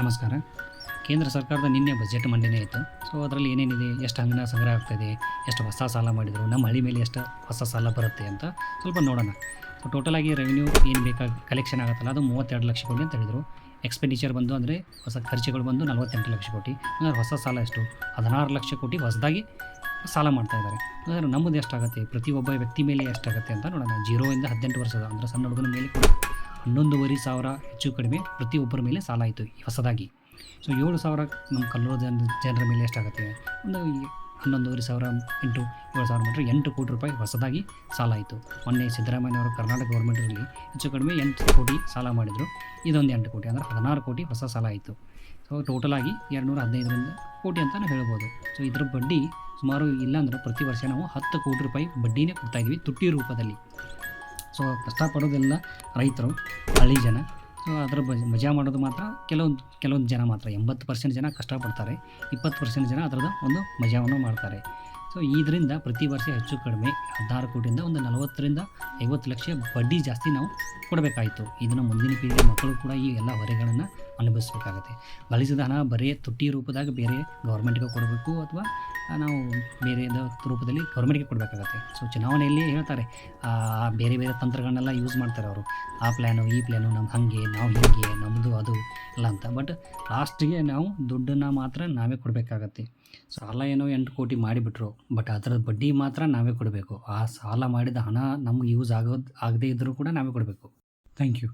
ನಮಸ್ಕಾರ. ಕೇಂದ್ರ ಸರ್ಕಾರದ ನಿನ್ನೆ ಬಜೆಟ್ ಮಂಡನೆ ಆಯಿತು. ಸೊ ಅದರಲ್ಲಿ ಏನೇನಿದೆ? ಎಷ್ಟು ಹಂಗನ ಸಂಗ್ರಹ ಆಗ್ತಾಯಿದೆ ಎಷ್ಟು ಹೊಸ ಸಾಲ ಮಾಡಿದರು? ನಮ್ಮ ಹಳ್ಳಿ ಮೇಲೆ ಎಷ್ಟು ಹೊಸ ಸಾಲ ಬರುತ್ತೆ ಅಂತ ಸ್ವಲ್ಪ ನೋಡೋಣ. ಸೊ ಟೋಟಲಾಗಿ ರೆವಿನ್ಯೂ ಏನು ಬೇಕಾಗಿ ಕಲೆಕ್ಷನ್ ಆಗುತ್ತಲ್ಲ? ಅದು ಮೂವತ್ತೆರಡು ಲಕ್ಷ ಕೋಟಿ ಅಂತ ಹೇಳಿದರು. ಎಕ್ಸ್ಪೆಂಡಿಚರ್ ಬಂದು ಅಂದರೆ ಹೊಸ ಖರ್ಚುಗಳು ಬಂದು ನಲವತ್ತೆಂಟು ಲಕ್ಷ ಕೋಟಿ. ಅಂದರೆ ಹೊಸ ಸಾಲ ಎಷ್ಟು? ಹದಿನಾರು ಲಕ್ಷ ಕೋಟಿ ಹೊಸದಾಗಿ ಸಾಲ ಮಾಡ್ತಾ ಇದ್ದಾರೆ. ಅಂದರೆ ನಮ್ಮದು ಎಷ್ಟಾಗುತ್ತೆ? ಪ್ರತಿಯೊಬ್ಬ ವ್ಯಕ್ತಿ ಮೇಲೆ ಎಷ್ಟಾಗುತ್ತೆ ಅಂತ ನೋಡೋಣ. ಜೀರೋಯಿಂದ ಹದಿನೆಂಟು ವರ್ಷದ, ಅಂದರೆ ಸಣ್ಣ ಹುಡುಗನ ಮೇಲೆ ಹನ್ನೊಂದುವರೆ ಸಾವಿರ ಹೆಚ್ಚು ಕಡಿಮೆ ಪ್ರತಿಯೊಬ್ಬರ ಮೇಲೆ ಸಾಲ ಆಯಿತು ಹೊಸದಾಗಿ. ಸೊ ಏಳು ಸಾವಿರ ನಮ್ಮ ಕಲ್ಲೂರು ಜನ, ಜನರ ಮೇಲೆ ಎಷ್ಟಾಗುತ್ತೆ? ಒಂದು ಹನ್ನೊಂದುವರೆ ಸಾವಿರ ಎಂಟು, ಏಳು ಸಾವಿರ ಮೀಟ್ರ್, ಎಂಟು ಕೋಟಿ ರೂಪಾಯಿ ಹೊಸದಾಗಿ ಸಾಲ ಆಯಿತು. ಮೊನ್ನೆ ಸಿದ್ದರಾಮಯ್ಯನವರು ಕರ್ನಾಟಕ ಗೌರ್ಮೆಂಟಲ್ಲಿ ಹೆಚ್ಚು ಕಡಿಮೆ ಎಂಟು ಕೋಟಿ ಸಾಲ ಮಾಡಿದರು. ಇದೊಂದು ಎಂಟು ಕೋಟಿ, ಅಂದರೆ ಹದಿನಾರು ಕೋಟಿ ಹೊಸ ಸಾಲ ಆಯಿತು. ಸೊ ಟೋಟಲಾಗಿ ಎರಡು ನೂರ ಹದಿನೈದರಿಂದ ಕೋಟಿ ಅಂತಲೇ ಹೇಳ್ಬೋದು. ಸೊ ಇದರ ಬಡ್ಡಿ ಸುಮಾರು ಇಲ್ಲಾಂದ್ರೆ ಪ್ರತಿ ವರ್ಷ ನಾವು ಹತ್ತು ಕೋಟಿ ರೂಪಾಯಿ ಬಡ್ಡಿನೇ ಕೊಡ್ತಾಯಿದ್ವಿ ತುಟ್ಟಿ ರೂಪದಲ್ಲಿ. ಸೊ ಕಷ್ಟಪಡೋದೆಲ್ಲ ರೈತರು, ಹಳ್ಳಿ ಜನ. ಸೊ ಅದರ ಮಜಾ ಮಾಡೋದು ಮಾತ್ರ, ಕೆಲವೊಂದು ಕೆಲವೊಂದು ಜನ ಮಾತ್ರ, ಎಂಬತ್ತು ಪರ್ಸೆಂಟ್ ಜನ ಕಷ್ಟಪಡ್ತಾರೆ, ಇಪ್ಪತ್ತು ಪರ್ಸೆಂಟ್ ಜನ ಅದರದ್ದು ಒಂದು ಮಜಾವನ್ನು ಮಾಡ್ತಾರೆ. ಸೊ ಇದರಿಂದ ಪ್ರತಿ ವರ್ಷ ಹೆಚ್ಚು ಕಡಿಮೆ ಹದಿನಾರು ಕೋಟಿಯಿಂದ ಒಂದು ನಲವತ್ತರಿಂದ ಐವತ್ತು ಲಕ್ಷ ಬಡ್ಡಿ ಜಾಸ್ತಿ ನಾವು ಕೊಡಬೇಕಾಯಿತು. ಇದನ್ನು ಮುಂದಿನ ಪೀಳಿಗೆ ಮಕ್ಕಳು ಕೂಡ ಈ ಎಲ್ಲ ಹೊರೆಗಳನ್ನು ಅನುಭವಿಸಬೇಕಾಗುತ್ತೆ. ಗಳಿಸಿದ ಹಣ ಬರೀ ತುಟ್ಟಿ ರೂಪದಾಗ ಬೇರೆ ಗೌರ್ಮೆಂಟ್ಗೆ ಕೊಡಬೇಕು ಅಥವಾ ನಾವು ಬೇರೆ ರೂಪದಲ್ಲಿ ಗೌರ್ಮೆಂಟ್ಗೆ ಕೊಡಬೇಕಾಗತ್ತೆ. ಸೊ ಚುನಾವಣೆಯಲ್ಲಿ ಹೇಳ್ತಾರೆ ಬೇರೆ ಬೇರೆ ತಂತ್ರಗಳನ್ನೆಲ್ಲ ಯೂಸ್ ಮಾಡ್ತಾರೆ ಅವರು. ಆ ಪ್ಲ್ಯಾನು ಈ ಪ್ಲ್ಯಾನು ನಮ್ಮ ಹಾಗೆ, ನಾವು ಹೀಗೆ ನಮ್ಮದು ಅದು ಇಲ್ಲ ಅಂತ. ಬಟ್ ಲಾಸ್ಟಿಗೆ ನಾವು ದುಡ್ಡನ್ನು ಮಾತ್ರ ನಾವೇ ಕೊಡಬೇಕಾಗತ್ತೆ. ಸಾಲ ಏನೋ ಎಂಟು ಕೋಟಿ ಮಾಡಿಬಿಟ್ರು ಬಟ್ ಅದರ ಬಡ್ಡಿ ಮಾತ್ರ ನಾವೇ ಕೊಡಬೇಕು. ಆ ಸಾಲ ಮಾಡಿದ ಹಣ ನಮ್ಗೆ ಯೂಸ್ ಆಗೋದು, ಆಗದೇ ಇದ್ದರೂ ಕೂಡ ನಾವೇ ಕೊಡಬೇಕು. Thank you